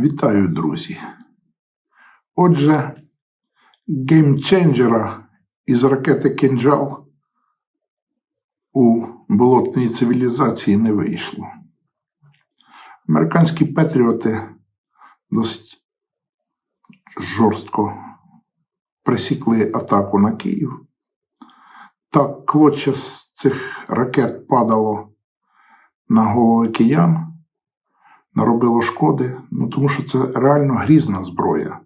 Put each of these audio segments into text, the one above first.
Вітаю, друзі. Отже, геймченджера із ракети Кинджал у болотної цивілізації не вийшло. Американські патріоти досить жорстко присікли атаку на Київ. Так, клоча з цих ракет падало на голови киян наробило шкоди, ну тому що це реально грізна зброя,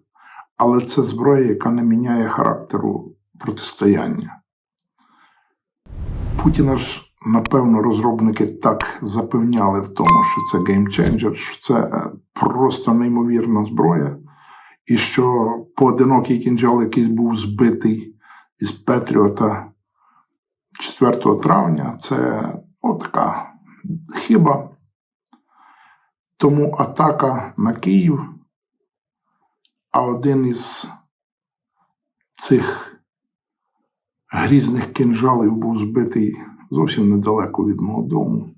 але це зброя, яка не міняє характеру протистояння. Путіна ж, напевно, розробники так запевняли в тому, що це геймченджер, що це просто неймовірна зброя, і що поодинокий кінжал, який був збитий із Петріота 4 травня, це отака хиба. Тому атака на Київ, а один із цих грізних кинжалів був збитий зовсім недалеко від мого дому.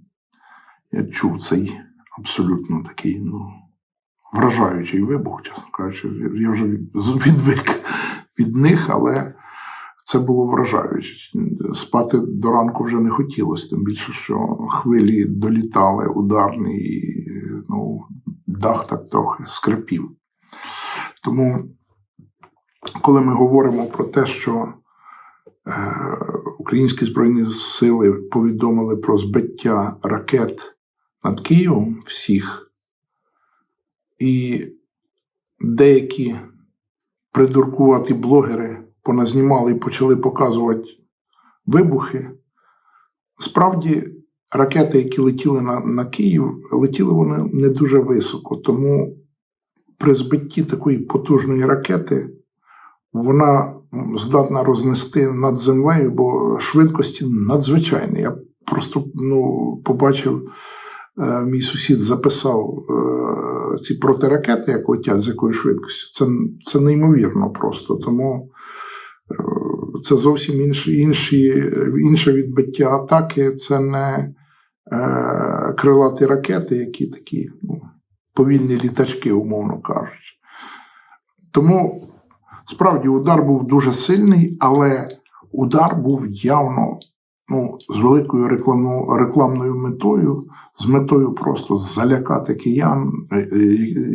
Я чув цей абсолютно такий ну, вражаючий вибух, чесно кажучи. Я вже відвик від них, але це було вражаюче. Спати до ранку вже не хотілося, тим більше, що хвилі долітали ударні, і ну, дах так трохи скрипів. Тому, коли ми говоримо про те, що е, українські збройні сили повідомили про збиття ракет над Києвом всіх, і деякі придуркуваті блогери поназнімали і почали показувати вибухи. Справді, ракети, які летіли на, на Київ, летіли вони не дуже високо. Тому при збитті такої потужної ракети вона здатна рознести над землею, бо швидкості надзвичайні. Я просто ну, побачив, е, мій сусід записав е, ці протиракети, як летять, з якою швидкістю. Це, це неймовірно просто. Тому це зовсім інші, інші, інше відбиття атаки. Це не е, крилаті ракети, які такі ну, повільні літачки, умовно кажучи. Тому справді удар був дуже сильний, але удар був явно ну, з великою рекламно, рекламною метою, з метою просто залякати киян, е, е,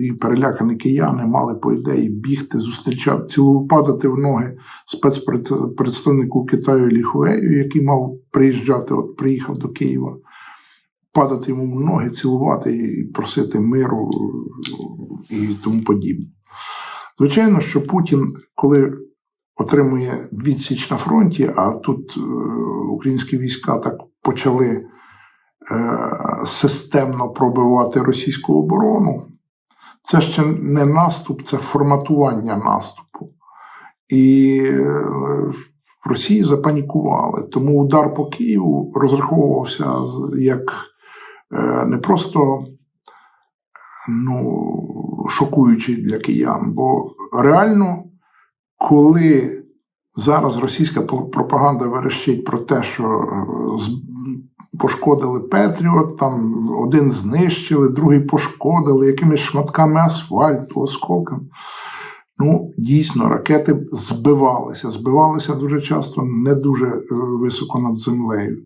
і перелякані кияни мали по ідеї бігти, зустрічати, цілопадати в ноги спецпредставнику Китаю Ліхуею, який мав приїжджати, от приїхав до Києва, падати йому в ноги, цілувати і просити миру і тому подібне. Звичайно, що Путін, коли отримує відсіч на фронті, а тут е, українські війська так почали е, системно пробивати російську оборону. Це ще не наступ, це форматування наступу. І е, в Росії запанікували. Тому удар по Києву розраховувався як не просто ну, шокуючий для киян, бо реально коли зараз російська пропаганда верещить про те, що е, пошкодили Петріот, там один знищили, другий пошкодили якимись шматками асфальту, осколками. Ну, дійсно, ракети збивалися. Збивалися дуже часто не дуже е, високо над землею.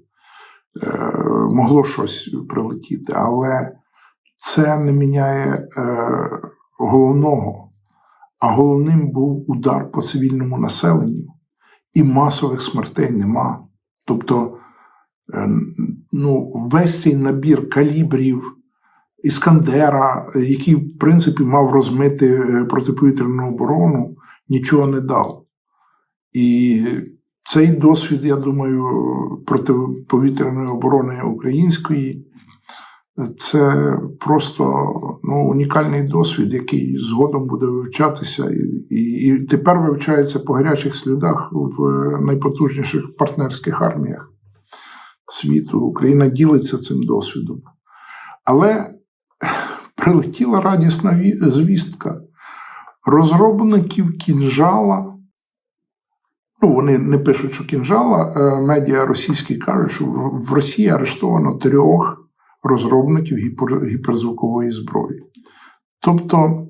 Е, Могло щось прилетіти, але це не міняє е, головного. А головним був удар по цивільному населенню, і масових смертей нема. Тобто е, ну, весь цей набір калібрів, Іскандера, який, в принципі, мав розмити е, протиповітряну оборону, нічого не дав. І цей досвід, я думаю, протиповітряної оборони української це просто ну, унікальний досвід, який згодом буде вивчатися, і, і, і тепер вивчається по гарячих слідах в найпотужніших партнерських арміях світу. Україна ділиться цим досвідом. Але прилетіла радісна звістка розробників кінжала. Ну, вони не пишуть, що кінжала, е, медіа російські кажуть, що в Росії арештовано трьох розробників гіперзвукової зброї. Тобто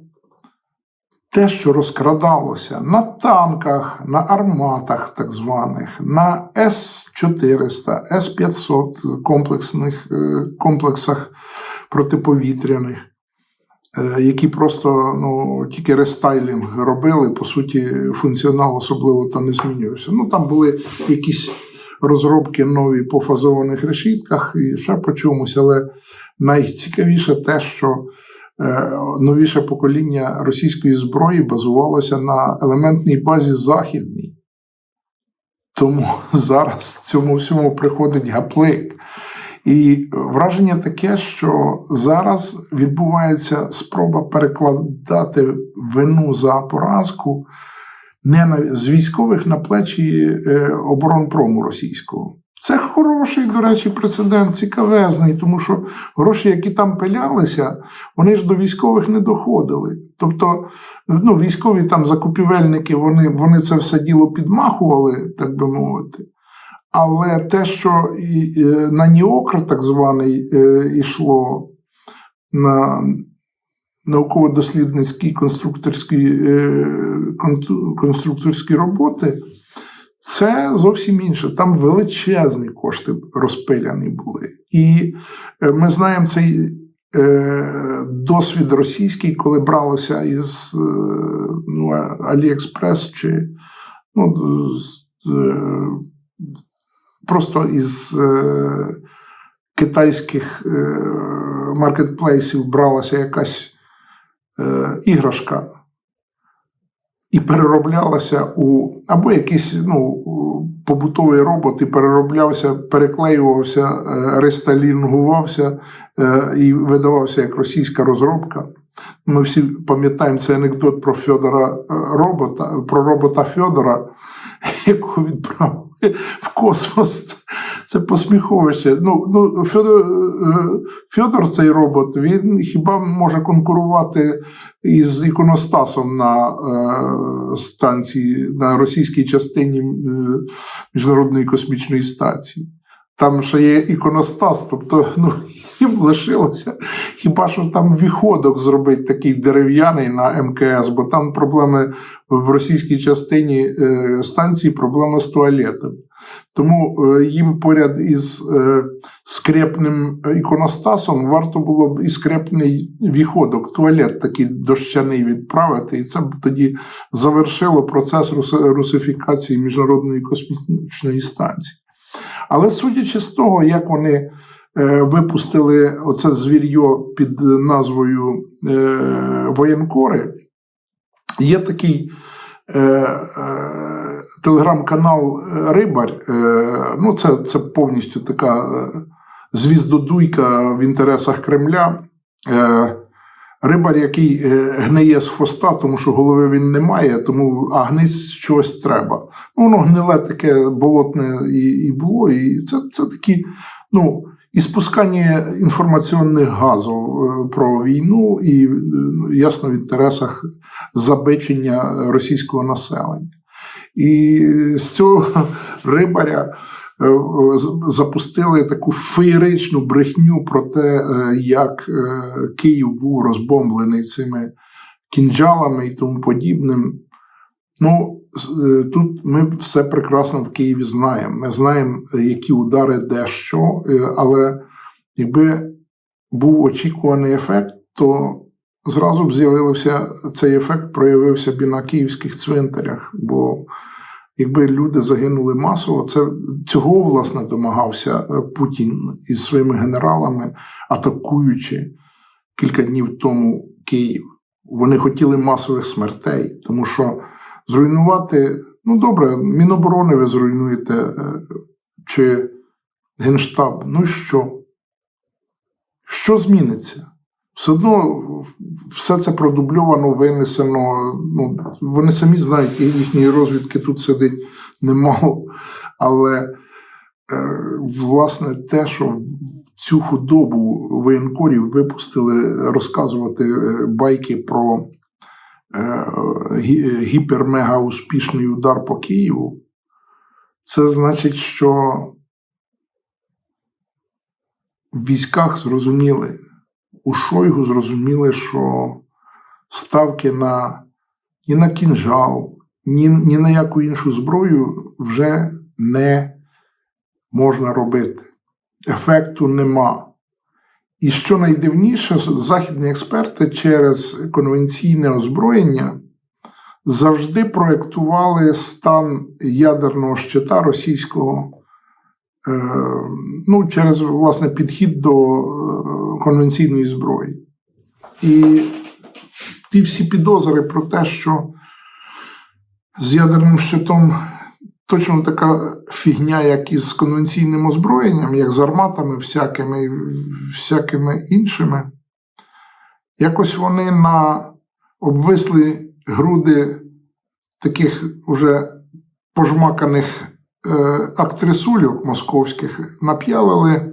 те, що розкрадалося на танках, на арматах, так званих, на С-400, С-500 комплексних е, комплексах протиповітряних, е, які просто ну, тільки рестайлінг робили, по суті, функціонал особливо там не змінювався. Ну, там були якісь розробки нові по фазованих решітках і ще по чомусь, але найцікавіше те, що е, новіше покоління російської зброї базувалося на елементній базі західній. Тому зараз цьому всьому приходить гаплик. І враження таке, що зараз відбувається спроба перекладати вину за поразку не на, з військових на плечі е, оборонпрому російського. Це хороший, до речі, прецедент, цікавезний, тому що гроші, які там пилялися, вони ж до військових не доходили. Тобто, ну, військові там закупівельники, вони, вони це все діло підмахували, так би мовити. Але те, що і, е, на НІОКР, так званий, е, йшло на науково-дослідницькі конструкторські, е, конструкторські роботи, це зовсім інше. Там величезні кошти розпиляні були. І е, ми знаємо цей е, досвід російський, коли бралося із ну, Аліекспрес чи ну, просто із китайських маркетплейсів бралася якась е, іграшка і перероблялася у або якийсь ну, побутовий робот і перероблявся, переклеювався, е, рестайлінгувався е, і видавався як російська розробка. Ми всі пам'ятаємо цей анекдот про Фьодора е, робота, про робота Фьодора, якого відправили в космос. Це посміховище. Ну, ну, Фьодор, е, Фьодор, цей робот, він хіба може конкурувати із іконостасом на е, станції, на російській частині е, Міжнародної космічної станції. Там ще є іконостас, тобто ну, їм лишилося хіба що там віходок зробити такий дерев'яний на МКС, бо там проблеми в російській частині е, станції, проблема з туалетами. Тому е, їм поряд із е, скрепним іконостасом варто було б і скрепний віходок, туалет такий дощаний відправити, і це б тоді завершило процес русифікації Міжнародної космічної станції. Але судячи з того, як вони е, випустили оце звір'йо під назвою е, воєнкори, є такий е, е, телеграм-канал е, Рибар. Е, ну, це, це повністю така е, звіздодуйка в інтересах Кремля. Рибар, який гниє з хвоста, тому що голови він не має, тому а гнить з чогось треба. Ну, воно гниле таке болотне і, і було. І це, це такі, ну, і спускання інформаційних газів е, про війну, і ну, ясно в інтересах забичення російського населення. І з цього рибаря е, запустили таку феєричну брехню про те, е, як е, Київ був розбомблений цими кінжалами і тому подібним. Ну, тут ми все прекрасно в Києві знаємо. Ми знаємо, які удари де що, але якби був очікуваний ефект, то зразу б з'явився цей ефект, проявився б і на київських цвинтарях. Бо якби люди загинули масово, це цього власне домагався е, Путін із своїми генералами, атакуючи кілька днів тому Київ. Вони хотіли масових смертей, тому що зруйнувати, ну добре, Міноборони ви зруйнуєте е, чи Генштаб. Ну що? Що зміниться? Все одно все це продубльовано, винесено. Ну, вони самі знають, і їхньої розвідки тут сидить немало. Але е, власне те, що цю худобу воєнкорів випустили розказувати е, байки про е, гі- гіпер-мега успішний удар по Києву, це значить, що в військах зрозуміли, у Шойгу зрозуміли, що ставки на ні на кінжал, ні, ні на яку іншу зброю вже не можна робити. Ефекту нема. І що найдивніше, західні експерти через конвенційне озброєння завжди проєктували стан ядерного щита російського ну, через власне підхід до е, конвенційної зброї. І ті всі підозри про те, що з ядерним щитом точно така фігня, як і з конвенційним озброєнням, як з арматами всякими всякими іншими, якось вони на обвислі груди таких уже пожмаканих е, актрисульок московських нап'ялили е,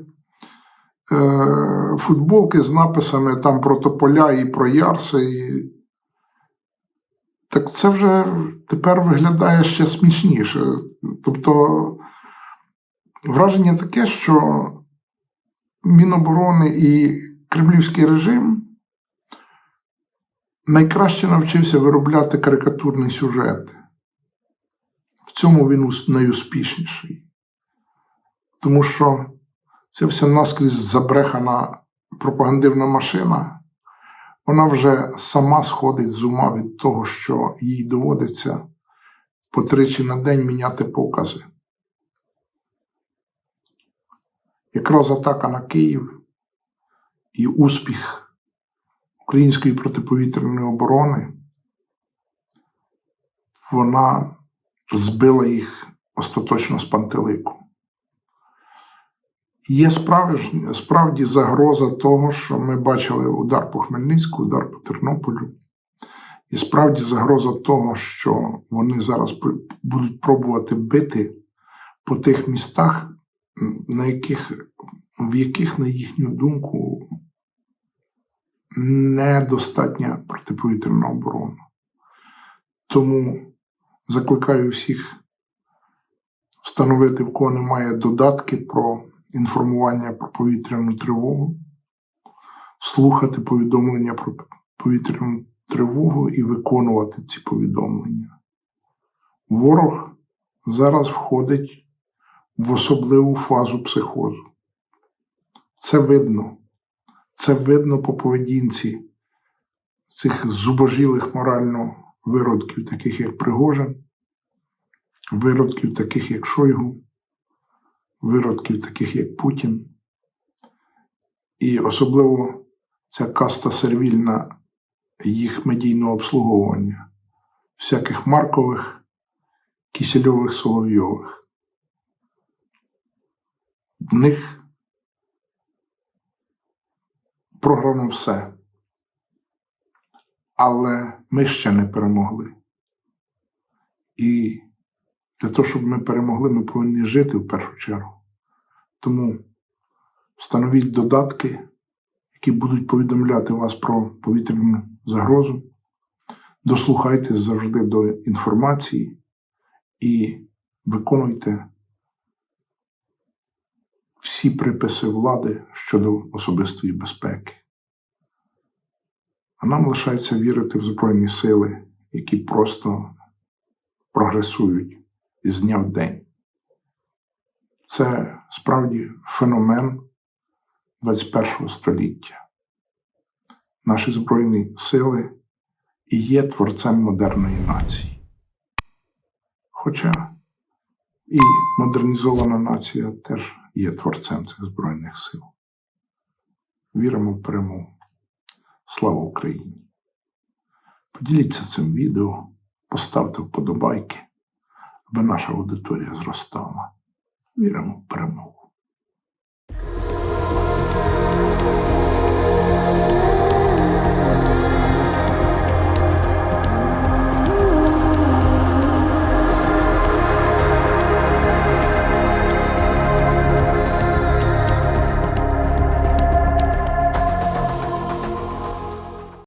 футболки з написами там про тополя і про ярси. І... Так це вже тепер виглядає ще смішніше. Тобто враження таке, що Міноборони і Кремлівський режим найкраще навчився виробляти карикатурний сюжет. Цьому він найуспішніший. Тому що ця вся наскрізь забрехана пропагандивна машина, вона вже сама сходить з ума від того, що їй доводиться по тричі на день міняти покази. Якраз атака на Київ і успіх української протиповітряної оборони, вона збила їх остаточно з пантелику. Є справді, загроза того, що ми бачили удар по Хмельницьку, удар по Тернополю. І справді загроза того, що вони зараз будуть пробувати бити по тих містах, на яких, в яких, на їхню думку, недостатня протиповітряна оборона. Тому закликаю всіх встановити, в кого немає додатки про інформування про повітряну тривогу, слухати повідомлення про повітряну тривогу і виконувати ці повідомлення. Ворог зараз входить в особливу фазу психозу. Це видно. Це видно по поведінці цих зубожілих морально виродків, таких як Пригожин, виродків, таких як Шойгу, виродків, таких як Путін. І особливо ця каста сервільна їх медійного обслуговування, всяких Маркових, Кісельових, Соловйових. В них програно все. Але ми ще не перемогли. І для того, щоб ми перемогли, ми повинні жити в першу чергу. Тому встановіть додатки, які будуть повідомляти вас про повітряну загрозу. Дослухайтесь завжди до інформації і виконуйте всі приписи влади щодо особистої безпеки. А нам лишається вірити в Збройні сили, які просто прогресують із дня в день. Це справді феномен 21 століття. Наші Збройні сили і є творцем модерної нації. Хоча і модернізована нація теж є творцем цих Збройних сил. Віримо в перемогу. Слава Україні! Поділіться цим відео, поставте вподобайки, аби наша аудиторія зростала. Віримо в перемогу.